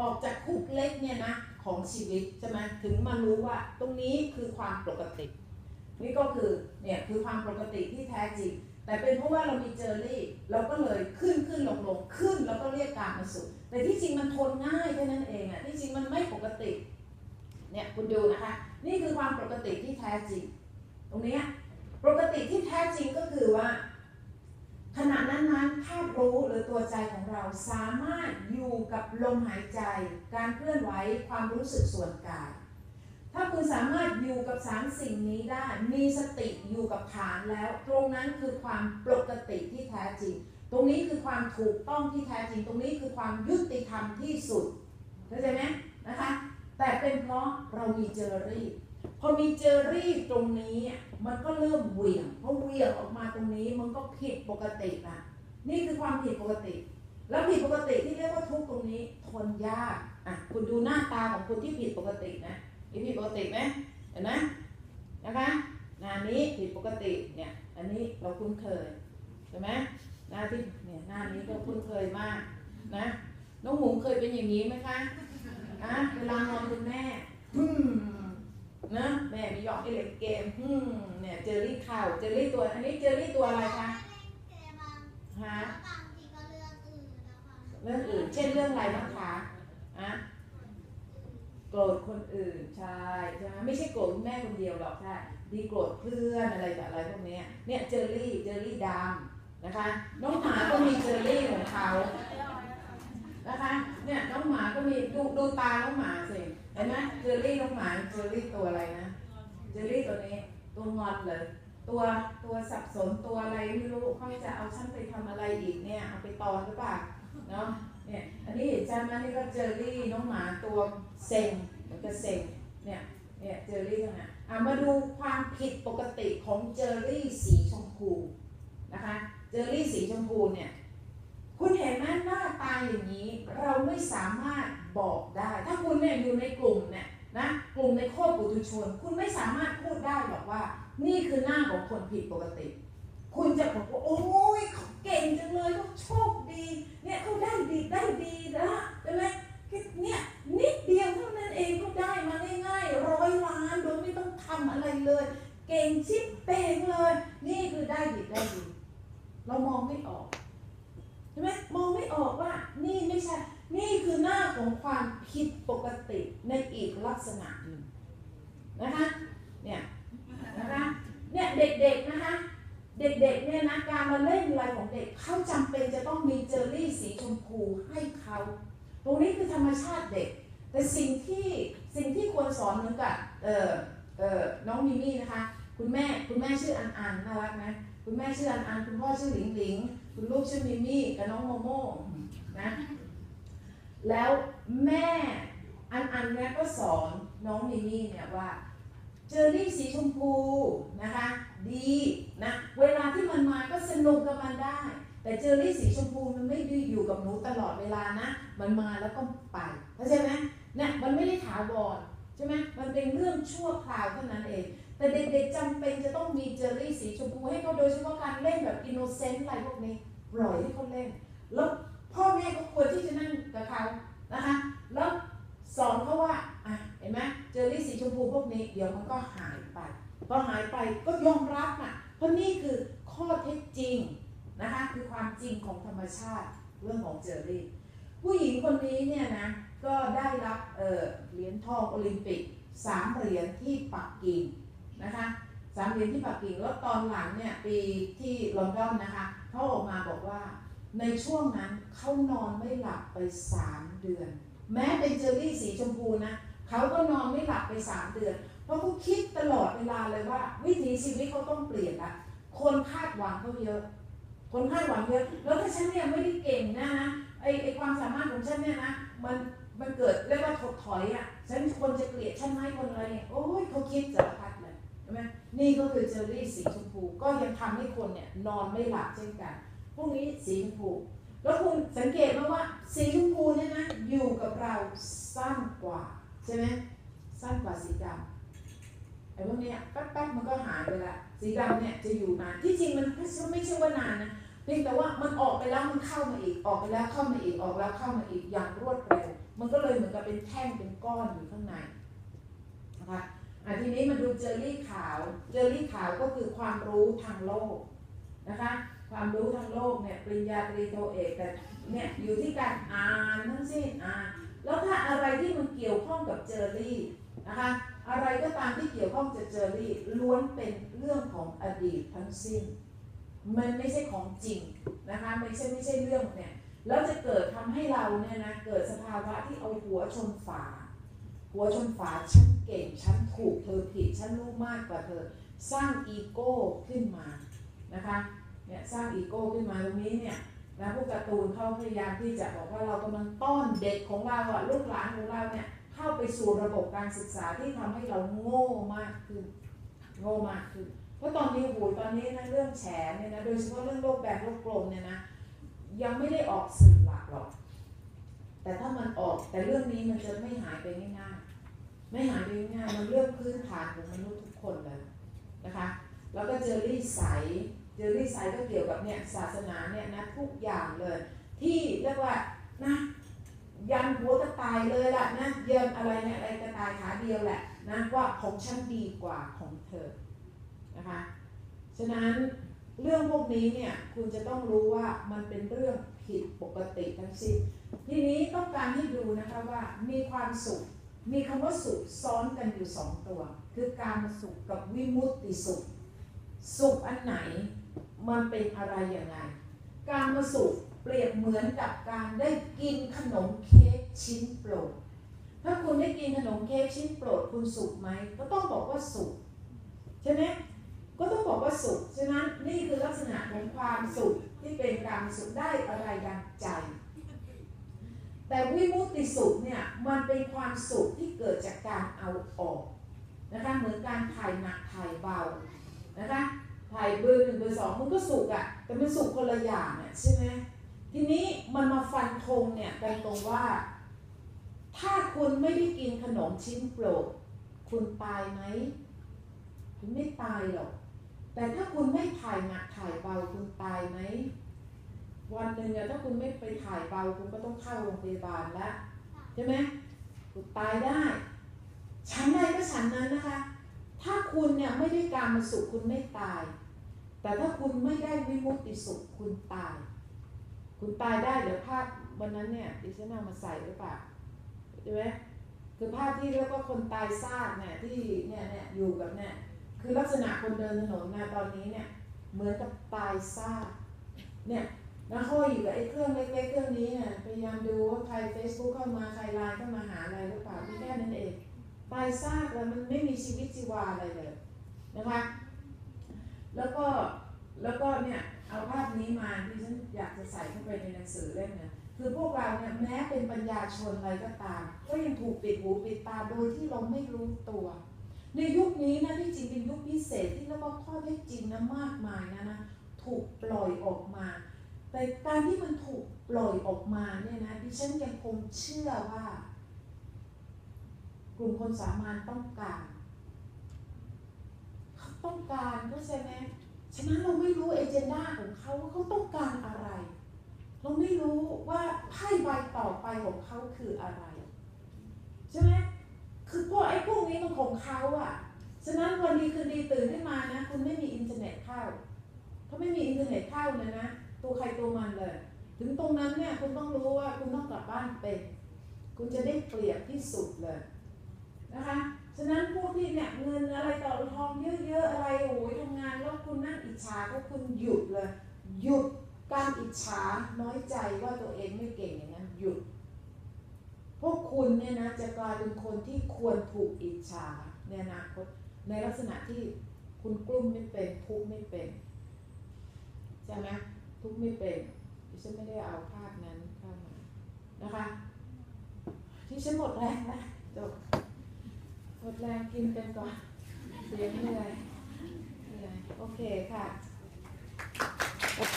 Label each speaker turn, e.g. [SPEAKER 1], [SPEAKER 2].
[SPEAKER 1] ออกจากคุกเล็กเนี่ยนะของชีวิตใช่ไหมถึงมารู้ว่าตรงนี้คือความปกตินี่ก็คือเนี่ยคือความปกติที่แท้จริง แต่เป็นเพราะว่าเรามีเจอรี่เราก็เลยขึ้นขึ้นลงลงขึ้นแล้วก็เรียกการมาสุดแต่ที่จริงมันทนง่ายแค่นั้นเองอะที่จริงมันไม่ปกติเนี่ยคุณดูนะคะ นี่คือความปกติที่แท้จริง ตรงนี้ปกติที่แท้จริงก็คือว่า ขณะนั้นๆธาตุรู้หรือตัวใจของเราสามารถอยู่กับลมหายใจ การเคลื่อนไหวความรู้สึกส่วนกาย ถ้าคุณสามารถอยู่กับสามสิ่งนี้ได้ มีสติอยู่กับฐานแล้ว ตรงนั้นคือความปกติที่แท้จริง ตรงนี้คือความถูกต้องที่แท้จริง ตรงนี้คือความยุติธรรมที่สุดเข้าใจไหมนะคะ แต่เป็นเพราะเรามีเจอรี่ พอมีเจอรี่ตรงนี้มันก็เริ่มเหวี่ยงพอเหวี่ยงออกมาตรงนี้มันก็ผิดปกตินะนี่คือความผิดปกติ แล้วผิดปกติที่เรียกว่าทุกตรงนี้ทนยากอะคุณดูหน้าตาของคนที่ผิดปกตินะนี่ผิดปกติไหมเห็นไหมนะคะหน้านี้ผิดปกติเนี่ย อันนี้เราคุ้นเคยใช่ไหมหน้าที่เนี่ยหน้านี้ก็คุ้นเคยมากนะน้องหมูเคยเป็นอย่างนี้ไหมคะอะเวลานอนคุณแม่อืม นะแม่มียอกไอเล็กเกมอืมเนี่ยเจอรี่ข่าวเจอรี่ตัว อันนี้เจอรี่ตัวอะไรคะฮะเรื่องอื่น เช่นเรื่องอะไรบ้างคะอะโกรธคนอื่นใช่ใช่ไหมไม่ใช่โกรธแม่คนเดียวหรอกใช่ดีโกรธเพื่อนอะไรแบบอะไรพวกนี้เนี่ยเจอรี่เจอรี่ดำนะคะ น้องหมาก็มีเจอรี่ของเขา นะคะ เนี่ยน้องหมาก็มีดูดูตาน้องหมาสิเห็นไหมเจอรี่น้องหมาเจอรี่ตัวอะไรนะเจอรี่ตัวนี้ตัวงอนเลยตัวตัวสับสนตัวอะไรไม่รู้เขาจะเอาฉันไปทำอะไรอีกเนี่ยเอาไปตอนหรือเปล่าเนาะเนี่ยอันนี้เห็นใจไหมนี่ก็เจอรี่น้องหมาตัวเซ็งมันก็เซ็งเนี่ยเนี่ยเจอรี่ตรงนั้นอะมาดูความผิดปกติของเจอรี่สีชมพูนะคะ เจอรี่สีชมพูเนี่ย คุณเห็นไหมหน้าตาอย่างนี้ เราไม่สามารถบอกได้ ถ้าคุณเนี่ยอยู่ในกลุ่มเนี่ยนะกลุ่มในโคตรปุถุชน คุณไม่สามารถพูดได้หรอกว่า นี่คือหน้าของคนผิดปกติ คุณจะบอกว่าโอ้ยเขาเก่งจังเลยเขาโชคดี เนี่ยเขาได้ดีได้ดีนะใช่ไหมเนี่ยนิดเดียวเท่านั้นเองก็ได้มาง่ายๆร้อยล้านโดยไม่ต้องทำอะไรเลย เก่งชิบเป่งเลย นี่คือได้ดีได้ดี เรามองไม่ออกใช่ไหมมองไม่ออกว่า นี่ไม่ใช่ นี่คือหน้าขอ งความผิดปกติในอีกลักษณะหนึ่งนะคะเนี่ยนะคะเนี่ยเด็กๆนะคะเด็กๆเนี่ยนะการมาเล่นอะไรของเด็กเขาจำเป็นจะต้องมีเจอรี่สีชมพูให้เขาตรงนี้คือธรรมชาติเด็ก แต่สิ่งที่สิ่งที่ควรสอนเหมือนกับเออเออน้องมิมี่นะคะ คุณแม่คุณแม่ชื่ออันอันน่ารักไหมคุณแม่ชื่ออันอันคุณพ่อชื่อหลิงหลิงคุณลูกชื่อมิมี่กับน้องโมโม่นะ แล้วแม่อันอันเนี่ยก็สอนน้องมิมี่เนี่ยว่าเจอรี่สีชมพูนะคะดีนะเวลาที่มันมาก็สนุกกับมันได้ แต่เจอรี่สีชมพูมันไม่ได้อยู่กับหนูตลอดเวลานะ มันมาแล้วก็ไปเข้าใจไหมเนี่ยมันไม่ได้ถาวรใช่ไหมมันเป็นเรื่องชั่วคราวเท่านั้นเอง แต่เด็กๆจำเป็นจะต้องมีเจอรี่สีชมพูให้เขาโดยเฉพาะการเล่นแบบอินโนเซนต์อะไรพวกนี้ปล่อยให้เขาเล่นแล้ว พ่อแม่ก็ควรที่จะนั่งกับเขานะคะ แล้วสอนเขาว่าอะเห็นไหมเจอรี่สีชมพูพวกนี้เดี๋ยวมันก็หายไปพอหายไปก็ยอมรับอะเพราะนี่คือข้อเท็จจริงนะคะคือความจริงของธรรมชาติเรื่องของเจอรี่ ผู้หญิงคนนี้เนี่ยนะก็ได้รับเเหรียญทองโอลิมปิกสามเหรียญที่ปักกิ่งนะคะสามเหรียญที่ปักกิ่งแล้วตอนหลังเนี่ยปีที่ลอนดอนนะคะเขาออกมาบอกว่า ในช่วงนั้นเขานอนไม่หลับไปสามเดือน แม้เป็นเจอรี่สีชมพูนะเขาก็นอนไม่หลับไปสามเดือน เพราะเขาคิดตลอดเวลาเลยว่า วิถีชีวิตเขาต้องเปลี่ยนละคนคาดหวังเขาเยอะ คนคาดหวังเยอะ แล้วถ้าฉันเนี่ยไม่ได้เก่งนะนะไอไอความสามารถของฉันเนี่ยนะมันมันเกิดเรียกว่าถดถอยอะฉันคนจะเกลียดฉันไหมคนอะไรเนี่ยโอ้ยเขาคิดสารพัดเลยใช่ไหมนี่ก็คือเจอรี่สีชมพูก็ยังทำให้คนเนี่ยนอนไม่หลับเช่นกัน พวกนี้สีชมพูแล้วคุณสังเกตไหมว่าสีชมพูเนี่ยนะอยู่กับเราสั้นกว่าใช่ไหมสั้นกว่าสีดำไอ้พวกเนี้ยแป๊บๆมันก็หายไปละสีดำเนี่ยจะอยู่นานที่จริงมันไม่ใช่ว่านานนะเพียงแต่ว่ามันออกไปแล้วมันเข้ามาอีกออกไปแล้วเข้ามาอีกออกแล้วเข้ามาอีกอย่างรวดเร็วมันก็เลยเป็นแท่งเป็นก้อนอยู่ข้างในนะคะอะทีนี้มาดูเจอรี่ขาว เจอรี่ขาวก็คือความรู้ทางโลก นะคะความรู้ทางโลกเนี่ยปริญญาตรีโทเอกแต่เนี่ยอยู่ที่การอ่านทั้งสิ้นอ่านแล้วถ้าอะไรที่มันเกี่ยวข้องกับเจอรี่นะคะอะไรก็ตามที่เกี่ยวข้องกับเจอรี่ล้วนเป็นเรื่องของอดีตทั้งสิ้น มันไม่ใช่ของจริงนะคะไม่ใช่ไม่ใช่เรื่องเนี่ยแล้วจะเกิดทำให้เราเนี่ยนะเกิดสภาวะที่เอาหัวชนฝา หัวชนฝาฉันเก่งฉันถูกเธอผิดฉันรู้มากกว่าเธอ สร้างอีโก้ขึ้นมา นะคะเนี่ยสร้างอีโก้ขึ้นมาตรงนี้เนี่ยนะพวกการ์ตูนเขาพยายามที่จะบอกว่าเรากำลังต้อนเด็กของเราอะลูกหลานของเราเนี่ยเข้าไปสู่ระบบการศึกษาที่ทำให้เราโง่มากขึ้น โง่มากขึ้น เพราะตอนนี้โหตอนนี้นะเรื่องแฉเนี่ยนะโดยเฉพาะเรื่องโลกแบบโลกกลมเนี่ยนะยังไม่ได้ออกสื่อหลักหรอก แต่ถ้ามันออกแต่เรื่องนี้มันจะไม่หายไปง่ายๆไม่หายไปง่ายมันเรื่องพื้นฐานของมนุษย์ทุกคนเลยนะคะ แล้วก็เจอรี่ใส เจอรี่ใสก็เกี่ยวกับเนี่ยศาสนาเนี่ยนะทุกอย่างเลย ที่เรียกว่านะยันหัวกระต่ายเลยล่ะนะเยินอะไรเนี่ยอะไรกระต่ายขาเดียวแหละนะว่าของฉันดีกว่าของเธอนะคะฉะนั้นเรื่องพวกนี้เนี่ยคุณจะต้องรู้ว่ามันเป็นเรื่องผิดปกติทั้งสิ้นทีนี้ต้องการให้ดูนะคะว่ามีความสุข มีคำว่าสุขซ้อนกันอยู่สองตัว คือการสุขกับวิมุตติสุข สุขอันไหน มันเป็นอะไรอย่างไรการมาสุขเปรียบเหมือนกับการได้กินขนมเค้กชิ้นโปรด ถ้าคุณได้กินขนมเค้กชิ้นโปรดคุณสุขไหม ก็ต้องบอกว่าสุขใช่ไหมก็ต้องบอกว่าสุข ฉะนั้นนี่คือลักษณะของความสุขที่เป็นการสุขได้อะไรดังใจ แต่วิมุตติสุขเนี่ยมันเป็นความสุขที่เกิดจากการเอาออกนะคะเหมือนการถ่ายหนักถ่ายเบานะคะ ถ่ายเบอร์หนึ่งเบอร์สองมันก็สุขอะแต่มันสุขคนละอย่างอะใช่ไหมทีนี้มันมาฟันธงเนี่ยกันตรงว่า ถ้าคุณไม่ได้กินขนมชิ้นโปรดคุณตายไหมคุณไม่ตายหรอก แต่ถ้าคุณไม่ถ่ายหนักถ่ายเบาคุณตายไหมวันหนึ่งอะถ้าคุณไม่ไปถ่ายเบาคุณก็ต้องเข้าโรงพยาบาลแล้วใช่ไหมคุณตายได้ฉันใดก็ฉันนั้นนะคะ ถ้าคุณเนี่ยไม่ได้การมาสุขคุณไม่ตาย แต่ถ้าคุณไม่ได้วิมุตติสุขคุณตาย คุณตายได้เดี๋ยวภาพวันนั้นเนี่ยดิฉันเอามาใส่หรือเปล่าใช่ไหมคือภาพที่เรียกว่าคนตายซากเนี่ยที่เนี่ยเนี่ยอยู่กับเนี่ยคือลักษณะคนเดินถนนนะตอนนี้เนี่ยเหมือนกับตายซากเนี่ยแล้วห้อยอยู่กับไอ้เครื่องเล็กๆเครื่องนี้เนี่ยพยายามดูว่าใคร Facebook เข้ามาใครไลน์เข้ามาหาอะไรหรือเปล่าที่แค่นั้นเองตายซากแล้วมันไม่มีชีวิตชีวาอะไรเลยนะคะ แล้วก็แล้วก็เนี่ยเอาภาพนี้มาที่ฉันอยากจะใส่เข้าไปในหนังสือเล่มเนี่ยคือพวกเราเนี่ยแม้เป็นปัญญาชนอะไรก็ตาม ก็ยังถูกปิดหูปิดตาโดยที่เราไม่รู้ตัว ในยุคนี้นะที่จริงเป็นยุคพิเศษที่เรียกว่าข้อเท็จจริงนะมากมายนะนะถูกปล่อยออกมา แต่การที่มันถูกปล่อยออกมาเนี่ยนะดิฉันยังคงเชื่อว่า กลุ่มคนสามัญต้องการ ต้องการเข้าใจไหมฉะนั้นเราไม่รู้เอเจนดาของเขาว่าเขาต้องการอะไร เราไม่รู้ว่าไพ่ใบต่อไปของเขาคืออะไร ใช่ไหมคือพวกไอ้พวกนี้มันของเขาอะฉะนั้นวันดีคืนดีตื่นขึ้นมานะ คุณไม่มีอินเทอร์เน็ตเข้าถ้าไม่มีอินเทอร์เน็ตเข้าเลยนะตัวใครตัวมันเลย ถึงตรงนั้นเนี่ยคุณต้องรู้ว่าคุณต้องกลับบ้านเป็นคุณจะได้เปรียบที่สุดเลยนะคะฉะนั้นพวกที่เนี่ยเงินอะไรต่อทองเยอะ คุณนั่งอิจฉาก็คุณหยุดเลย หยุดการอิจฉาน้อยใจว่าตัวเองไม่เก่งอย่างนั้นหยุด พวกคุณเนี่ยนะจะกลายเป็นคนที่ควรถูกอิจฉาในอนาคตในลักษณะที่คุณกลุ้มไม่เป็นทุกข์ไม่เป็นใช่ไหมทุกข์ไม่เป็นดิฉันไม่ได้เอาภาพนั้นเข้ามานะคะที่ฉันหมดแรงแล้วจบหมดแรงกินกันก่อนเสียงเหนื่อยเหนื่อย โอเคค่ะ โอเค